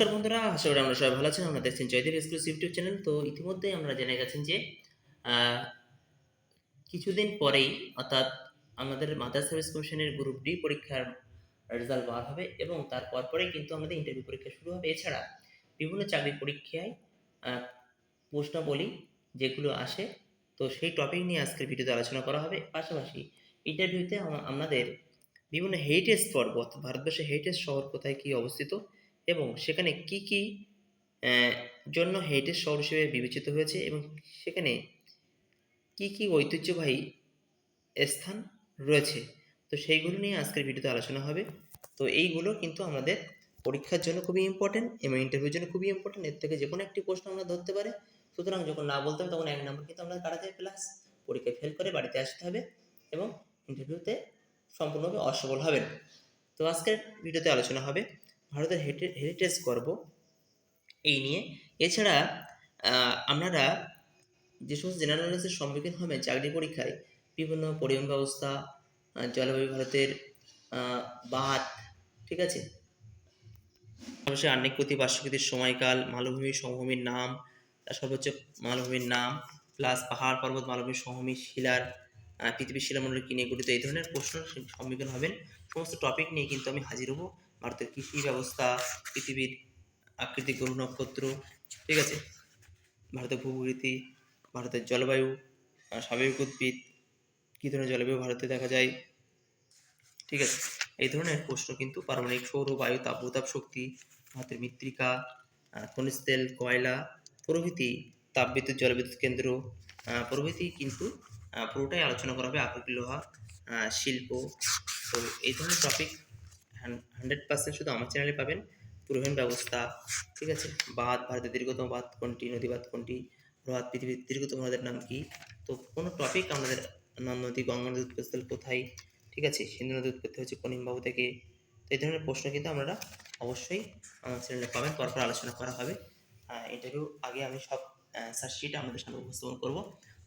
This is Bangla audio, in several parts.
নমস্কার বন্ধুরা, আশা করি আমরা সবাই ভালো আছেন। আমরা দেখছেন জয়দেব এক্সক্লুসিভ ইউটিউব চ্যানেল তো ইতিমধ্যে আমরা জেনে গেছেন যে কিছুদিন পরেই, অর্থাৎ আমাদের মাদার সার্ভিস কমিশনের গ্রুপ ডি পরীক্ষার রেজাল্ট বার হবে এবং তার পরপরেই কিন্তু আমাদের ইন্টারভিউ পরীক্ষা শুরু হবে। এছাড়া বিভিন্ন চাকরি পরীক্ষায় প্রশ্নাবলী যেগুলো আসে, তো সেই টপিক নিয়ে আজকের ভিডিওতে আলোচনা করা হবে। পাশাপাশি ইন্টারভিউতে আমাদের বিভিন্ন হেরিটেজ অর্থাৎ ভারতবর্ষের হেরিটেজ শহর কোথায় কী অবস্থিত এবং সেখানে কি কি জন্য হেরিটেজ শহর হিসেবে বিবেচিত হয়েছে এবং সেখানে কি কি ঐতিহ্যবাহী স্থান রয়েছে? তো সেইগুলো নিয়ে আজকের ভিডিওতে আলোচনা হবে। তো এইগুলো কিন্তু আমাদের পরীক্ষার জন্য খুবই ইম্পর্টেন্ট এবং ইন্টারভিউর জন্য খুবই ইম্পর্টেন্ট এর থেকে যে কোনো একটি প্রশ্ন আমরা ধরতে পারে। সুতরাং যখন না বলতে হবে, তখন এক নম্বর কিন্তু আমরা কাটাতে হবে প্লাস পরীক্ষায় ফেল করে বাড়িতে আসতে হবে এবং ইন্টারভিউতে সম্পূর্ণভাবে অসফল হবেন। তো আজকের ভিডিওতে আলোচনা হবে ভারতের হেরিটেজ গর্ব এই নিয়ে। এছাড়া আপনারা যে সমস্ত জেনারেল নলেজের সম্মুখীন হবেন চাকরি পরীক্ষায়, বিভিন্ন পরিবহন ব্যবস্থা জলবায়ু ভারতের বাঁধ, ঠিক আছে? অবশ্যই আন্নিকৃতি বাস্যকৃতির সময়কাল, মালভূমি, সমভূমির নাম সর্বোচ্চ মালভূমির নাম প্লাস পাহাড়, পর্বত, মালভূমি, সমভূমি, শিলার পৃথিবীর শিলামণ্ডল কি নিয়ে গঠিত, এই ধরনের প্রশ্ন সম্মুখীন হবেন। সমস্ত টপিক নিয়ে কিন্তু আমি হাজির হব। ভারতের কৃষি ব্যবস্থা, পৃথিবীর আকৃতি গ্রহ নক্ষত্র, ঠিক আছে? ভারতের ভূপ্রকৃতি, ভারতের জলবায়ু স্বাভাবিক উদ্ভিদ, কী ধরনের জলবায়ু ভারতে দেখা যায়? ঠিক আছে? এই ধরনের প্রশ্ন কিন্তু পারমাণবিক সৌর, বায়ু, তাপ শক্তি, ভারতের মৃত্তিকা খনিজ তেল, কয়লা, প্রভৃতি তাপবিদ্যুৎ জলবিদ্যুৎ কেন্দ্র প্রভৃতি কিন্তু পুরোটাই আলোচনা করা হবে আকরিক লোহা শিল্প। তো এই ধরনের টপিক হান্ড্রেড পার্সেন্ট শুধু আমার চ্যানেলে পাবেন। পরিবহন ব্যবস্থা, ঠিক আছে? বাঁধ, ভারতের দীর্ঘতম বাঁধ কোনটি নদী বাঁধ কোনটি, বৃহৎ পৃথিবীর দীর্ঘতম নদের নাম কি? তো কোনো টপিক আমাদের নদ নদী গঙ্গা নদীর উৎপত্তিস্থল কোথায়? ঠিক আছে? সিন্ধু নদীর উৎপত্তি হচ্ছে কনিমবাবু থেকে। তো এই ধরনের প্রশ্ন কিন্তু আপনারা অবশ্যই আমার চ্যানেলে পাবেন। পরপর আলোচনা করা হবে। ইন্টারভিউ আগে আমি সব শিট আমাদের সামনে উপস্থাপন করব।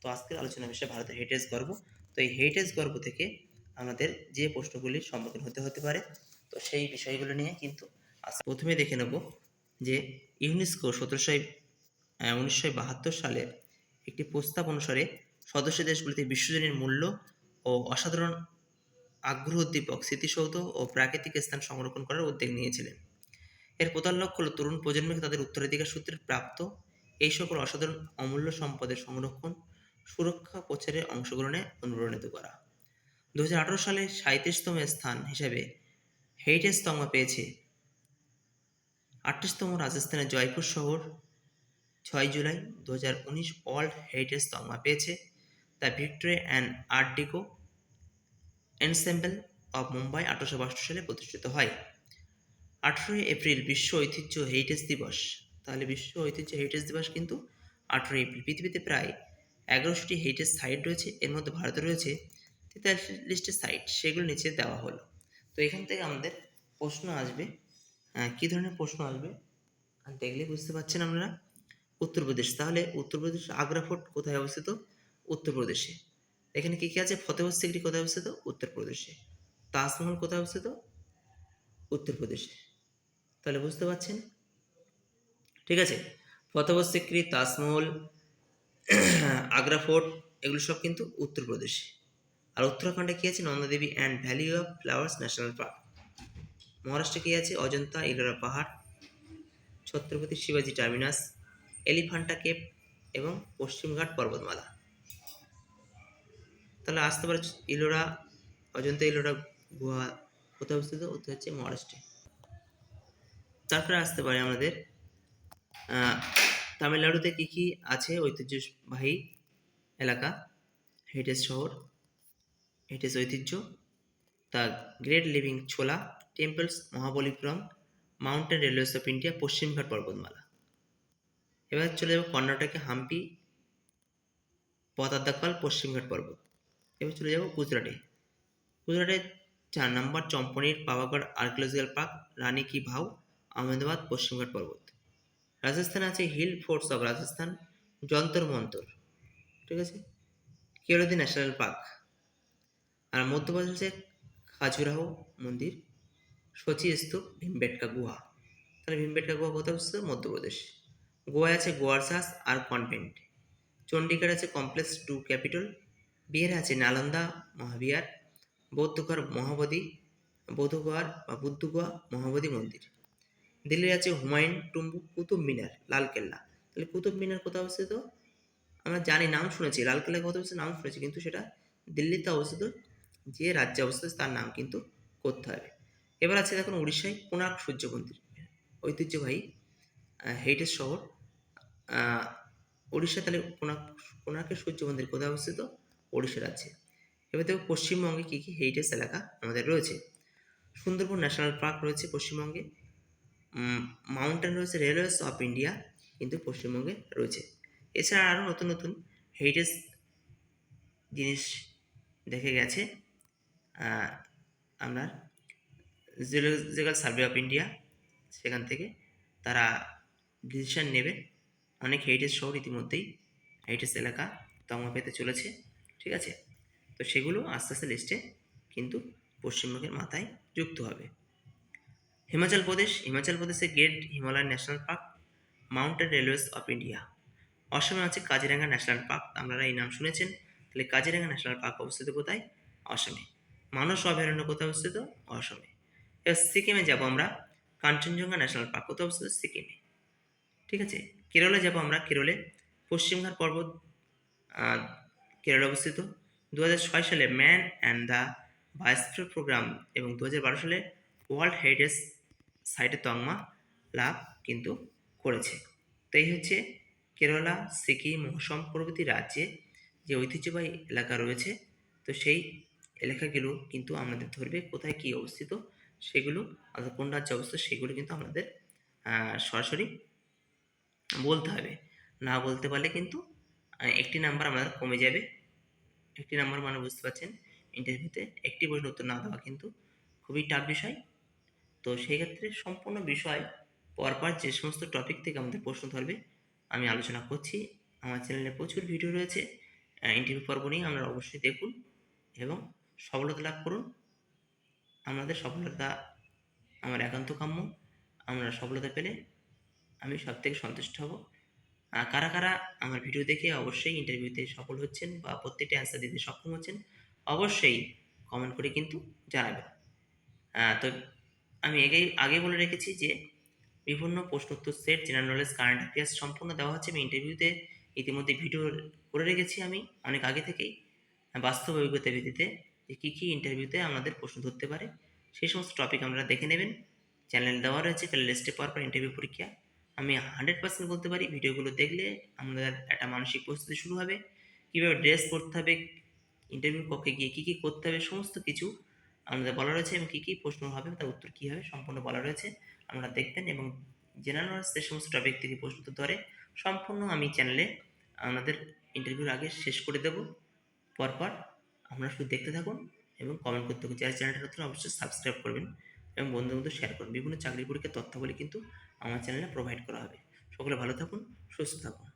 তো আজকের আলোচনা বিষয় ভারতের হেরিটেজ গর্ব। তো এই হেরিটেজ গর্ব থেকে আমাদের যে প্রশ্নগুলির সম্মুখীন হতে হতে পারে তো সেই বিষয়গুলো নিয়ে কিন্তু প্রথমে দেখে নেব যে ইউনেস্কো সতেরোশো উনিশশো বাহাত্তর সালের একটি প্রস্তাব অনুসারে সদস্য দেশগুলিতে বিশ্বজনীন মূল্য ও অসাধারণ আগ্রহ উদ্দীপক, স্মৃতিসৌধ ও প্রাকৃতিক স্থান সংরক্ষণ করার উদ্যোগ নিয়েছিলেন। এর প্রধান লক্ষ্য হল তরুণ প্রজন্মকে তাদের উত্তরাধিকার সূত্রে প্রাপ্ত এই সকল অসাধারণ অমূল্য সম্পদের সংরক্ষণ, সুরক্ষা প্রচারে অংশগ্রহণে অনুপ্রাণিত করা। দু হাজার আঠারো সালে সাঁত্রিশতম স্থান হিসেবে হেরিটেজ তমা পেয়েছে। আটত্রিশতম রাজস্থানের জয়পুর শহর। ছয় জুলাই দু হাজার উনিশ ওয়ার্ল্ড হেরিটেজ তমা পেয়েছে। The Victoria and art deco ensemble of Mumbai আঠারোশো বাষট্টি সালে প্রতিষ্ঠিত হয়। আঠেরোই এপ্রিল বিশ্ব ঐতিহ্য হেরিটেজ দিবস। তাহলে বিশ্ব ঐতিহ্য হেরিটেজ দিবস কিন্তু আঠেরোই এপ্রিল। পৃথিবীতে প্রায় এগারোশোটি হেরিটেজ সাইট রয়েছে। এর মধ্যে ভারতে রয়েছে তেতাল্লিশটি সাইট। সেগুলো নিচে দেওয়া হলো। তো এখান থেকে আমাদের প্রশ্ন আসবে আহ, কী ধরনের প্রশ্ন আসবে? দেখলে বুঝতে পারছেন আপনারা। উত্তরপ্রদেশ তাহলে উত্তরপ্রদেশ আগ্রা ফোর্ট কোথায় অবস্থিত? উত্তরপ্রদেশে। এখানে কি কি আছে? ফতেহর সিকরি কোথায় অবস্থিত? উত্তরপ্রদেশে। তাজমহল কোথায় অবস্থিত? উত্তরপ্রদেশে। তাহলে বুঝতে পারছেন? ঠিক আছে? ফতেহর সিকরি তাজমহল আগ্রা ফোর্ট এগুলো সব কিন্তু উত্তরপ্রদেশে। আর উত্তরাখণ্ডে কি আছে? Nanda Devi and valley of flowers national park মহারাষ্ট্রে কি আছে? অজন্তা ইলোরা পাহাড়, ছত্রপতি শিবাজি টার্মিনাস এলিফান্টা কেপ এবং পশ্চিমঘাট পর্বতমালা। তাহলে আসতে পারে ইলোরা অজন্তা ইলোরা গুহা কোথায় অবস্থিত? ওটা হচ্ছে মহারাষ্ট্রে। তারপরে আসতে পারে আমাদের তামিলনাড়ুতে কী কী আছে? ঐতিহ্যবাহী এলাকা, হেরিটেজ শহর হেরিটেজ ঐতিহ্য the great living Chola temples Mahabalipuram mountain railways of India Paschimghat পর্বতমালা এবার চলে যাব কর্ণাটকে হাম্পি পতাদ্দাকাল পশ্চিমঘাট পর্বত। এবার চলে যাব গুজরাটে। গুজরাটে চার নম্বর চম্পনির পাওয়াগড় আর্কিওলজিক্যাল পার্ক রানী কি ভাউ, আহমেদাবাদ পশ্চিমঘাট পর্বত। রাজস্থানে আছে hill forts of Rajasthan, Jantar Mantar. ঠিক আছে? কেরদি ন্যাশনাল পার্ক। আর মধ্যপ্রদেশে খাজুরাহো মন্দির সচি স্তূপ, ভীমবেটকা গুহা। তাহলে ভীমবেটকা গুহা কোথায় অবস্থিত? মধ্যপ্রদেশ। গোয়ায় আছে গোয়ার সাস আর কনভেন্ট। চণ্ডীগড় আছে কমপ্লেক্স টু ক্যাপিটাল। বিহারে আছে নালন্দা মহাবিহার। বৌদ্ধগড় মহাবোধি বৌদ্ধগড় বা বুদ্ধগোয়া মহাবোধি মন্দির। দিল্লির আছে হুমায়ুন টুম্বু কুতুব মিনার, লালকেল্লা। তাহলে কুতুব মিনার কোথায় অবস্থিত? আমরা জানি, নাম শুনেছি। লালকেল্লা কোথায় অবস্থিত? নাম শুনেছি, কিন্তু সেটা দিল্লিতে অবস্থিত যে রাজ্যে অবস্থিত তার নাম কিন্তু করতে হবে। এবার আছে দেখুন উড়িষ্যায় কোণার্ক সূর্য মন্দির ঐতিহ্যবাহী হেরিটেজ শহর। উড়িষ্যা তাহলে কোণার্ক, কোণার্কের সূর্য মন্দির কোথায় অবস্থিত? উড়িষ্যা রাজ্যে। এবার দেখো পশ্চিমবঙ্গে কী কী হেরিটেজ এলাকা আমাদের রয়েছে? সুন্দরবন ন্যাশনাল পার্ক রয়েছে পশ্চিমবঙ্গে। মাউন্টেন রয়েছে রেলওয়েজ অফ ইন্ডিয়া কিন্তু পশ্চিমবঙ্গে রয়েছে। এছাড়া আরও নতুন নতুন হেরিটেজ জিনিস দেখে গেছে। আপনার জিওলজিক্যাল সার্ভে অফ ইন্ডিয়া সেখান থেকে তারা ডিসিশন নেবে। অনেক হেরিটেজ শহর ইতিমধ্যেই হেরিটেজ এলাকা তমা পেতে চলেছে, ঠিক আছে? তো সেগুলো আস্তে আস্তে লিস্টে কিন্তু পশ্চিমবঙ্গের মাথায় যুক্ত হবে। হিমাচল প্রদেশ, হিমাচল প্রদেশে great Himalayan national park mountain railways of India অসমে আছে কাজিরাঙ্গা ন্যাশনাল পার্ক আপনারা এই নাম শুনেছেন। তাহলে কাজিরাঙ্গা ন্যাশনাল পার্ক অবস্থিত কোথায়? অসমে। মানস অভয়ারণ্য কোথায় অবস্থিত? অসমে। এবার সিকিমে যাব আমরা। কাঞ্চনজঙ্ঘা ন্যাশনাল পার্ক কোথায় অবস্থিত? সিকিমে। ঠিক আছে? কেরলে যাব আমরা। কেরলে পশ্চিমঘাট পর্বত কেরলে অবস্থিত। দু ছয় সালে man and the biosphere programme এবং দু বারো সালে ওয়ার্ল্ড হেরিটেজ সাইটে তংমা লাভ কিন্তু করেছে। তো এই হচ্ছে কেরালা, সিকিম অসম প্রভৃতি রাজ্যে যে ঐতিহ্যবাহী এলাকা রয়েছে। তো সেই এলাকাগুলো কিন্তু আমাদের ধরবে, কোথায় কী অবস্থিত, সেগুলো অর্থাৎ কোন রাজ্যে অবস্থিত, সেগুলো কিন্তু আমাদের সরাসরি বলতে হবে। না বলতে পারলে কিন্তু একটি নাম্বার আমাদের কমে যাবে। একটি নাম্বার মানে বুঝতে পারছেন ইন্টারভিউতে একটি প্রশ্ন উত্তর না দেওয়া কিন্তু খুবই টাফ বিষয়। তো সেই ক্ষেত্রে সম্পূর্ণ বিষয় পরপর যে সমস্ত টপিক থেকে আমাদের প্রশ্ন ধরবে, আমি আলোচনা করছি। আমার চ্যানেলে প্রচুর ভিডিও রয়েছে ইন্টারভিউ পর্ব নিয়ে, আপনারা অবশ্যই দেখুন এবং সফলতা লাভ করুন। আমাদের সফলতা আমার একান্ত কাম্য। আমরা সফলতা পেলে আমি সব থেকে সন্তুষ্ট হব। আর কারা কারা আমার ভিডিও দেখে অবশ্যই ইন্টারভিউতে সফল হচ্ছেন বা প্রত্যেকটি অ্যান্সার দিতে সক্ষম হচ্ছেন, অবশ্যই কমেন্ট করে কিন্তু জানাবেন। তো আমি আগেই আগে বলে রেখেছি যে বিভিন্ন প্রশ্ন উত্তর set general knowledge current affairs সম্পূর্ণ দেওয়া হচ্ছে। আমি ইন্টারভিউতে ইতিমধ্যে ভিডিও করে রেখেছি আমি অনেক আগে থেকেই। বাস্তব অভিজ্ঞতা ভিত্তিতে যে কী কী ইন্টারভিউতে আমাদের প্রশ্ন ধরতে পারে, সেই সমস্ত টপিক আপনারা দেখে নেবেন। চ্যানেল দেওয়া রয়েছে তাহলে লিস্টে পাওয়ার পর ইন্টারভিউ পরীক্ষা। আমি হান্ড্রেড পার্সেন্ট বলতে পারি ভিডিওগুলো দেখলে আমাদের একটা মানসিক প্রস্তুতি শুরু হবে। কীভাবে ড্রেস পরতে হবে ইন্টারভিউ কক্ষে গিয়ে কী কী করতে হবে, সমস্ত কিছু আমাদের বলা রয়েছে এবং কী কী প্রশ্ন হবে, তার উত্তর কী হবে সম্পূর্ণ বলা রয়েছে। আপনারা দেখবেন এবং জেনারেল নলেজ যে সমস্ত টপিক থেকে প্রশ্ন ধরে, সম্পূর্ণ আমি চ্যানেলে আমাদের ইন্টারভিউর আগে শেষ করে দেব। পরপর আপনারা শুধু দেখতে থাকুন এবং কমেন্ট করতে থাকুন। যারা চ্যানেলটা নতুন, অবশ্যই সাবস্ক্রাইব করবেন এবং বন্ধুদের মধ্যে শেয়ার করুন বিভিন্ন চাকরি পরীক্ষার তথ্যাবলী কিন্তু আমার চ্যানেলে প্রোভাইড করা হবে। সকলে ভালো থাকুন, সুস্থ থাকুন।